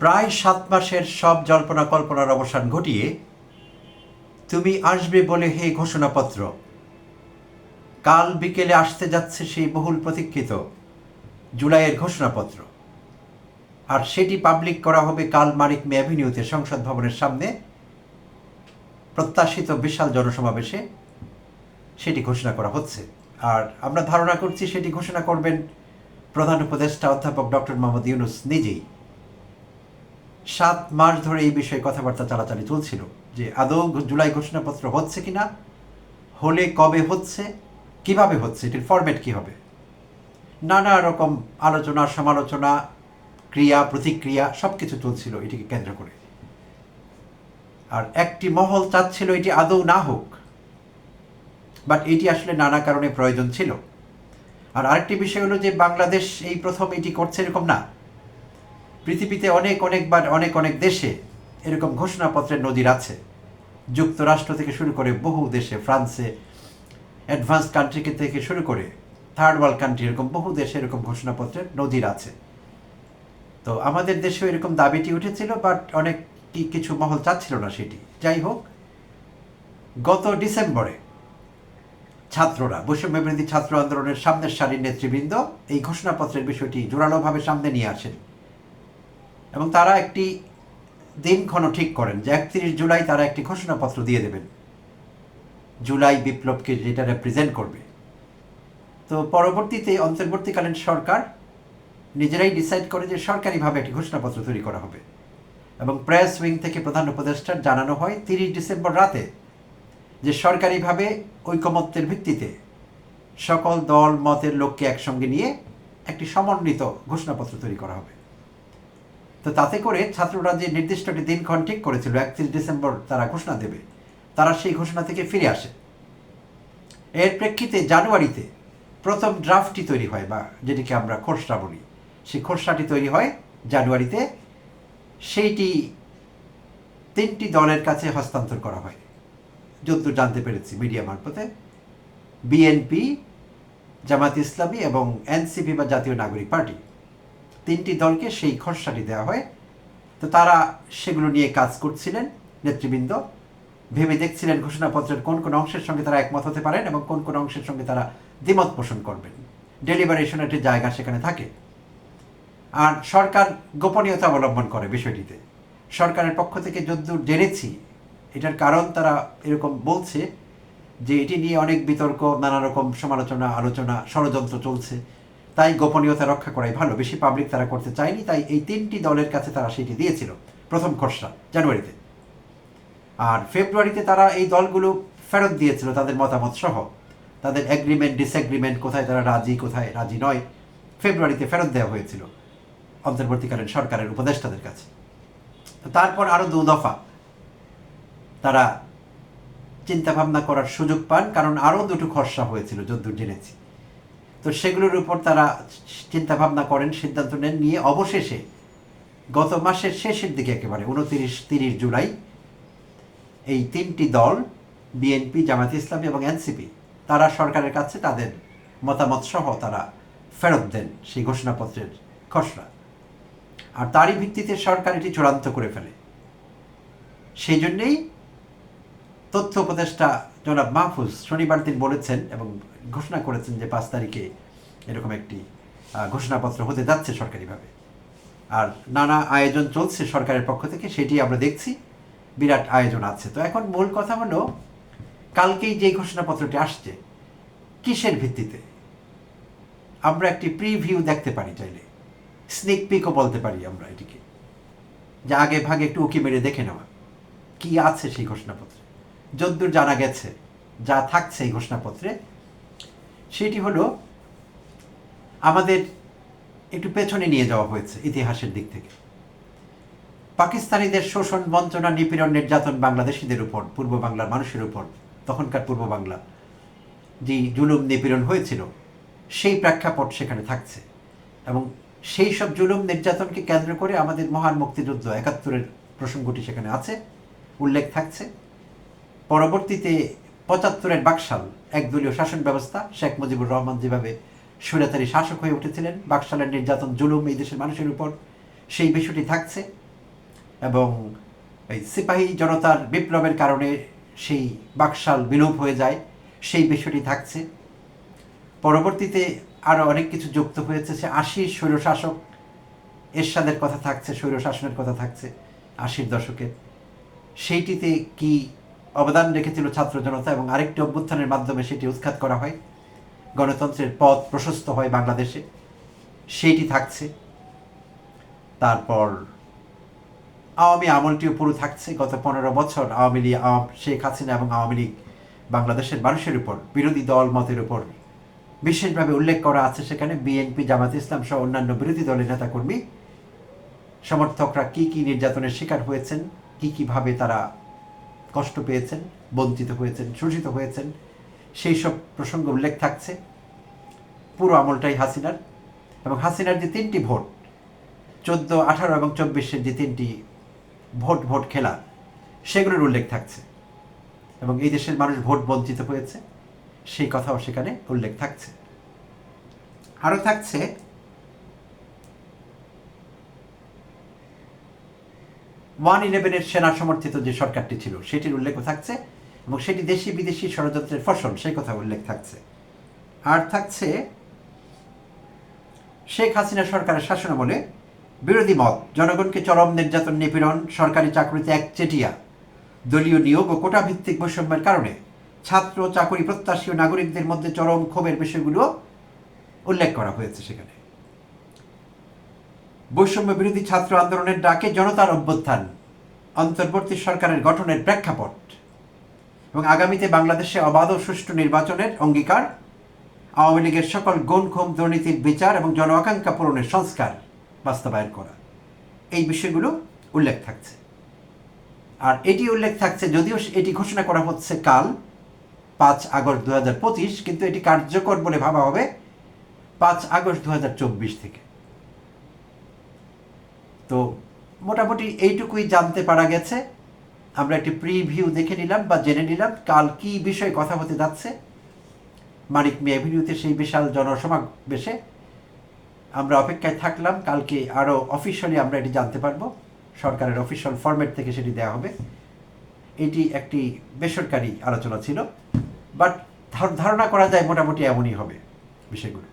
প্রায় সাত মাসের সব জল্পনা কল্পনার অবসান ঘটিয়ে তুমি আসবে বলে হে ঘোষণাপত্র। কাল বিকেলে আসতে যাচ্ছে সেই বহুল প্রতীক্ষিত জুলাইয়ের ঘোষণাপত্র। আর সেটি পাবলিক করা হবে কাল মানিক মে অ্যাভিনিউতে সংসদ ভবনের সামনে। প্রত্যাশিত বিশাল জনসমাবেশে সেটি ঘোষণা করা হচ্ছে। আর আমরা ধারণা করছি সেটি ঘোষণা করবেন প্রধান উপদেষ্টা অধ্যাপক ডক্টর মোহাম্মদ ইউনুস নিজেই। সাত মাস ধরে এই বিষয়ে কথাবার্তা চালাচালি চলছিল যে আদৌ জুলাই ঘোষণাপত্র হচ্ছে কি না হলে কবে হচ্ছে, কীভাবে হচ্ছে, এটির ফরম্যাট কি হবে? নানা রকম আলোচনা, সমালোচনা, ক্রিয়া, প্রতিক্রিয়া সব কিছু চলছিল এটিকে কেন্দ্র করে। আর একটি মহল চাচ্ছিল এটি আদৌ না হোক, বাট এটি আসলে নানা কারণে প্রয়োজন ছিল। আর আরেকটি বিষয় হলো যে বাংলাদেশ এই প্রথম এটি করছে এরকম না। পৃথিবীতে অনেক অনেকবার অনেক অনেক দেশে এরকম ঘোষণাপত্রের নজির আছে। যুক্তরাষ্ট্র থেকে শুরু করে বহু দেশে, ফ্রান্সে অ্যাডভান্স কান্ট্রি থেকে শুরু করে থার্ড ওয়ার্ল্ড কান্ট্রি এরকম বহু দেশে এরকম ঘোষণাপত্রের নজির আছে। তো আমাদের দেশেও এরকম দাবিটি উঠেছিল বাট অনেক কিছু মহল চাচ্ছিল না সেটি। যাই হোক, গত ডিসেম্বরে ছাত্ররা বৈষম্যবিরোধী ছাত্র আন্দোলনের সামনের সারির নেতৃবৃন্দ এই ঘোষণাপত্রের বিষয়টি জোরালোভাবে সামনে নিয়ে আসেন। এবং তারা একটি দিনক্ষণ ঠিক করেন যে একত্রিশ জুলাই তারা একটি ঘোষণাপত্র দিয়ে দেবেন। জুলাই বিপ্লবকে যেটা রেপ্রেজেন্ট করবে। তো পরবর্তীতে, অন্তর্বর্তীকালীন সরকার নিজেরাই ডিসাইড করে যে সরকারিভাবে একটি ঘোষণাপত্র তৈরি করা হবে। এবং প্রেস উইং থেকে প্রধান উপদেষ্টার জানানো হয় তিরিশ ডিসেম্বর রাতে যে সরকারিভাবে ঐকমত্যের ভিত্তিতে সকল দল, মতের লোককে একসঙ্গে নিয়ে একটি সমন্বিত ঘোষণাপত্র তৈরি করা হবে। তো তাতে করে ছাত্ররা যে নির্দিষ্ট একটি দিনক্ষণ ঠিক করেছিল, একত্রিশ ডিসেম্বর তারা ঘোষণা দেবে, তারা সেই ঘোষণা থেকে ফিরে আসে। এর প্রেক্ষিতে জানুয়ারিতে প্রথম ড্রাফটটি তৈরি হয়, বা যেটিকে আমরা খসড়া বলি। সেই খসড়াটি তৈরি হয় জানুয়ারিতে। সেইটি তিনটি দলের কাছে হস্তান্তর করা হয়। যদ্দূর জানতে পেরেছি মিডিয়া মারফতে। বিএনপি, জামাত ইসলামী এবং এনসিপি বা জাতীয় নাগরিক পার্টি। তিনটি দলকে সেই খসড়াটি দেওয়া হয়। তো তারা সেগুলো নিয়ে কাজ করছিলেন নেতৃবৃন্দ। ভেবে দেখছিলেন ঘোষণাপত্রের কোন কোন অংশের সঙ্গে তারা একমত হতে পারেন এবং কোন কোন অংশের সঙ্গে তারা দ্বিমত পোষণ করবেন। ডেলিভারেশন একটি জায়গা সেখানে থাকে। আর সরকার গোপনীয়তা অবলম্বন করে বিষয়টিতে। সরকারের পক্ষ থেকে যদ্দূর জেনেছি, এটার কারণ তারা এরকম বলছে যে এটি নিয়ে অনেক বিতর্ক নানা রকম সমালোচনা, আলোচনা, ষড়যন্ত্র চলছে। তাই গোপনীয়তা রক্ষা করাই ভালো। বেশি পাবলিক তারা করতে চায়নি, তাই এই তিনটি দলের কাছে তারা সেটি দিয়েছিল। প্রথম খসড়া, জানুয়ারিতে। আর ফেব্রুয়ারিতে তারা এই দলগুলো ফেরত দিয়েছিল, তাদের মতামত সহ। তাদের এগ্রিমেন্ট ডিসএগ্রিমেন্ট কোথায় তারা রাজি, কোথায় রাজি নয়, ফেব্রুয়ারিতে ফেরত দেওয়া হয়েছিল অন্তর্বর্তীকালীন সরকারের উপদেষ্টাদের কাছে। তারপর আরও দু দফা তারা চিন্তা ভাবনা করার সুযোগ পান, কারণ আরও দুটো খসড়া হয়েছিল, যদ্দূর জেনেছি। তো সেগুলোর উপর তারা চিন্তা ভাবনা করেন, সিদ্ধান্ত নেন, নিয়ে অবশেষে গত মাসের শেষের দিকে একেবারে, উনতিরিশ তিরিশ জুলাই, এই তিনটি দল বিএনপি জামাত ইসলামী এবং এনসিপি তারা সরকারের কাছে তাদের মতামত সহ তারা ফেরত দেন সেই ঘোষণাপত্রের খসড়া। আর তারই ভিত্তিতে সরকার এটি চূড়ান্ত করে ফেলে। সেই জন্যেই তথ্য উপদেষ্টা জনাব মাহফুজ শনিবার দিন বলেছেন এবং ঘোষণা করেছেন যে পাঁচ তারিখে এরকম একটি ঘোষণাপত্র হতে যাচ্ছে সরকারিভাবে। আর নানা আয়োজন চলছে সরকারের পক্ষ থেকে, সেটি আমরা দেখছি। বিরাট আয়োজন আছে। তো এখন মূল কথা হলো, কালকেই যে ঘোষণাপত্রটি আসছে, কিসের ভিত্তিতে? আমরা একটি প্রিভিউ দেখতে পারি চাইলে। স্নেক পিকও বলতে পারি আমরা এটিকে। যে আগে ভাগে একটু উকি মেরে দেখে নেওয়া। কি আছে সেই ঘোষণাপত্রে? যদ্দূর জানা গেছে, যা থাকছে এই ঘোষণাপত্রে, সেটি হলো আমাদের একটু পেছনে নিয়ে যাওয়া হয়েছে ইতিহাসের দিক থেকে। পাকিস্তানিদের শোষণ, বঞ্চনা, নিপীড়ন, নির্যাতন বাংলাদেশিদের উপর, পূর্ব বাংলার মানুষের উপর, তখনকার পূর্ব বাংলা। যে জুলুম, নিপীড়ন হয়েছিল, সেই প্রেক্ষাপট সেখানে থাকছে। এবং সেই সব জুলুম, নির্যাতনকে কেন্দ্র করে আমাদের মহান মুক্তিযুদ্ধ একাত্তরের প্রসঙ্গটি সেখানে আছে, উল্লেখ থাকছে। পরবর্তীতে পঁচাত্তরের বাকশাল একদলীয় শাসন ব্যবস্থা, শেখ মুজিবুর রহমান যেভাবে স্বৈরাচারী শাসক হয়ে উঠেছিলেন, বাকশালের নির্যাতন, জুলুম এই দেশের মানুষের উপর, সেই বিষয়টি থাকছে এবং এই সিপাহী জনতার বিপ্লবের কারণে সেই বাকশাল বিলোপ হয়ে যায়, সেই বিষয়টি থাকছে। পরবর্তীতে আরও অনেক কিছু যুক্ত হয়েছে, সে আশি স্বৈরশাসক এরশাদের কথা থাকছে স্বৈরশাসনের কথা থাকছে, আশির দশকের। সেইটিতে কি অবদান রেখেছিল ছাত্র জনতা এবং আরেকটি অভ্যুত্থানের মাধ্যমে সেটি উৎখাত করা হয়। গণতন্ত্রের পথ প্রশস্ত হয় বাংলাদেশে। সেইটি থাকছে। তারপর আওয়ামী আমলটিও পুরো থাকছে। গত পনেরো বছর আওয়ামী লীগ শেখ হাসিনা এবং আওয়ামী লীগ বাংলাদেশের মানুষের উপর, বিরোধী দল মতের উপর বিশেষভাবে উল্লেখ করা আছে সেখানে বিএনপি, জামাত ইসলাম সহ অন্যান্য বিরোধী দলের নেতাকর্মী। সমর্থকরা কি কি নির্যাতনের শিকার হয়েছেন? কি কীভাবে তারা কষ্ট পেয়েছেন, বঞ্চিত হয়েছেন, শোষিত হয়েছেন, সেই সব প্রসঙ্গ উল্লেখ থাকছে। পুরো আমলটাই হাসিনার এবং হাসিনার যে তিনটি ভোট, চোদ্দ, আঠারো এবং চব্বিশের যে তিনটি ভোট ভোট খেলা, সেগুলোর উল্লেখ থাকছে এবং এই দেশের মানুষ ভোট বঞ্চিত হয়েছে, সেই কথাও সেখানে উল্লেখ থাকছে। আরও থাকছে ওয়ান ইলেভেনের সেনা সমর্থিত যে সরকারটি ছিল, সেটির উল্লেখও থাকছে এবং সেটি দেশি বিদেশি ষড়যন্ত্রের ফসল, সেই কথা উল্লেখ থাকছে। আর থাকছে শেখ হাসিনা সরকারের শাসনামলে বিরোধী মত, জনগণকে চরম নির্যাতন, নিপীড়ন, সরকারি চাকরিতে একচেটিয়া, দলীয় নিয়োগ ও কোটা ভিত্তিক বৈষম্যের কারণে ছাত্র, চাকরি, প্রত্যাশী ও নাগরিকদের মধ্যে চরম ক্ষোভের বিষয়গুলো উল্লেখ করা হয়েছে সেখানে। বৈষম্য বিরোধী ছাত্র আন্দোলনের ডাকে জনতার অভ্যুত্থান, অন্তর্বর্তী সরকারের গঠনের প্রেক্ষাপট এবং আগামীতে বাংলাদেশে অবাধ ও সুষ্ঠু নির্বাচনের অঙ্গীকার, আওয়ামী লীগের সকল গুণ দুর্নীতির বিচার এবং জন আকাঙ্ক্ষা পূরণের সংস্কার বাস্তবায়ন করা। এই বিষয়গুলো উল্লেখ থাকছে। আর এটি উল্লেখ থাকছে যদিও এটি ঘোষণা করা হচ্ছে কাল, পাঁচ আগস্ট দু হাজার পঁচিশ, কিন্তু এটি কার্যকর বলে ভাবা হবে পাঁচ আগস্ট দু হাজার চব্বিশ থেকে। তো মোটামুটি এইটুকুই জানতে পারা গেছে। আমরা একটি প্রিভিউ দেখে নিলাম বা জেনে নিলাম কাল কি বিষয়ে কথা হতে যাচ্ছে। মানিক মি অ্যাভিনিউতে সেই বিশাল জনসমাবেশে আমরা অপেক্ষায় থাকলাম। কালকে আরও অফিসিয়ালি আমরা এটি জানতে পারব। সরকারের অফিসিয়াল ফরম্যাট থেকে সেটি দেওয়া হবে। এটি একটি বেসরকারি আলোচনা ছিল। বাট ধারণা করা যায় মোটামুটি এমনই হবে বিষয়গুলো।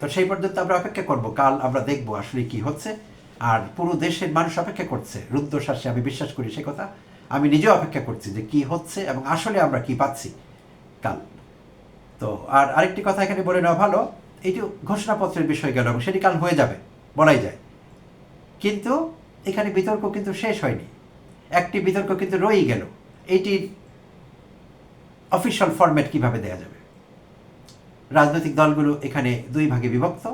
তো সেই পর্যন্ত আমরা অপেক্ষা করব, কাল আমরা দেখব আসলে কি হচ্ছে, আর পুরো দেশের মানুষ অপেক্ষা করছে রুদ্রশ্বাসে আমি বিশ্বাস করি সে কথা, আমি নিজেও অপেক্ষা করছি যে কি হচ্ছে এবং আসলে আমরা কি পাচ্ছি কাল। তো আর আরেকটি কথা এখানে বলে নেওয়া ভালো, এটি ঘোষণাপত্রের বিষয় গেল এবং সেটি কাল হয়ে যাবে, বলাই যায়। কিন্তু এখানে বিতর্ক কিন্তু শেষ হয়নি, একটি বিতর্ক কিন্তু রয়েই গেল এইটির অফিসিয়াল ফরম্যাট কীভাবে দেয়া যাবে? রাজনৈতিক দলগুলো এখানে দুই ভাগে বিভক্ত।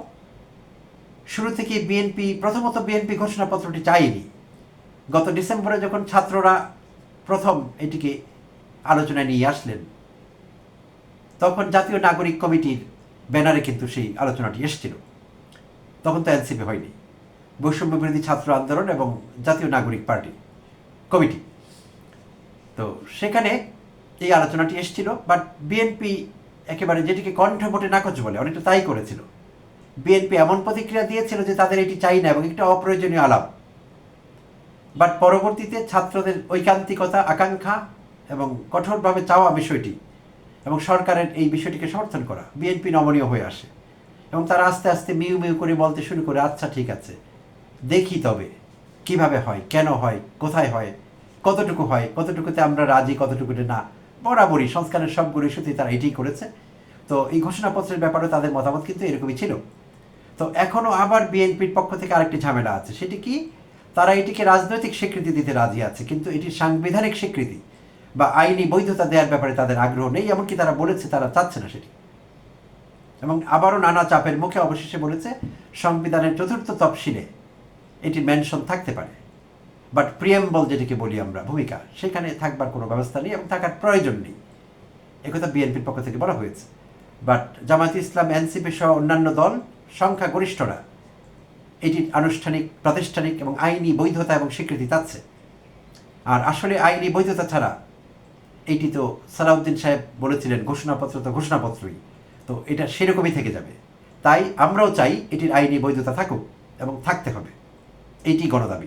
শুরু থেকে বিএনপি প্রথমত বিএনপি ঘোষণাপত্রটি চায়নি গত ডিসেম্বরে যখন ছাত্ররা প্রথম এটিকে আলোচনায় নিয়ে আসলেন, তখন জাতীয় নাগরিক কমিটির ব্যানারে কিন্তু সেই আলোচনাটি এসেছিল। তখন তো এনসিপি হয়নি। বৈষম্য বিরোধী ছাত্র আন্দোলন এবং জাতীয় নাগরিক পার্টি কমিটি। তো সেখানে এই আলোচনাটি এসেছিল বাট বিএনপি একেবারে যেটিকে কণ্ঠ ভোটে নাকচ বলে, অনেকটা তাই করেছিল। বিএনপি এমন প্রতিক্রিয়া দিয়েছিল যে তাদের এটি চাই না এবং একটা অপ্রয়োজনীয় আলাপ। বাট পরবর্তীতে ছাত্রদের ঐকান্তিকতা, আকাঙ্ক্ষা এবং কঠোরভাবে চাওয়া বিষয়টি এবং সরকারের এই বিষয়টিকে সমর্থন করা বিএনপি নমনীয় হয়ে আসে এবং তারা আস্তে আস্তে মিউ মিউ করে বলতে শুরু করে আচ্ছা ঠিক আছে, দেখি তবে কীভাবে হয়, কেন হয়, কোথায় হয়, কতটুকু হয়, কতটুকুতে আমরা রাজি, কতটুকুতে না। বরাবরই সংস্কারের সবগুলো ইস্যুতেই তারা এটাই করেছে। তো এই ঘোষণাপত্রের ব্যাপারে তাদের মতামত কিন্তু এরকমই ছিল। তো এখনও আবার বিএনপির পক্ষ থেকে আরেকটি ঝামেলা আছে। সেটি কি? তারা এটিকে রাজনৈতিক স্বীকৃতি দিতে রাজি আছে, কিন্তু এটি সাংবিধানিক স্বীকৃতি বা আইনি বৈধতা দেওয়ার ব্যাপারে তাদের আগ্রহ নেই, এমনকি তারা বলেছে তারা চাচ্ছে না সেটি। এবং আবারও নানা চাপের মুখে অবশেষে বলেছে, সংবিধানের চতুর্থ তফসিলে এটি মেনশন থাকতে পারে। বাট প্রিয়েম্বল যেটিকে বলি আমরা, ভূমিকা, সেখানে থাকবার কোনো ব্যবস্থা নেই এবং থাকার প্রয়োজন নেই। একথা বিএনপির পক্ষ থেকে বলা হয়েছে। বাট জামায়াত ইসলাম, এনসিপি সহ অন্যান্য দল সংখ্যাগরিষ্ঠরা এটির আনুষ্ঠানিক, প্রাতিষ্ঠানিক এবং আইনি বৈধতা এবং স্বীকৃতি চাচ্ছে। আর আসলে আইনি বৈধতা ছাড়া এটি তো সালাউদ্দিন সাহেব বলেছিলেন, ঘোষণাপত্র তো ঘোষণাপত্রই। তো এটা সেরকমই থেকে যাবে। তাই আমরাও চাই এটির আইনি বৈধতা থাকুক এবং থাকতে হবে। এইটি গণদাবি।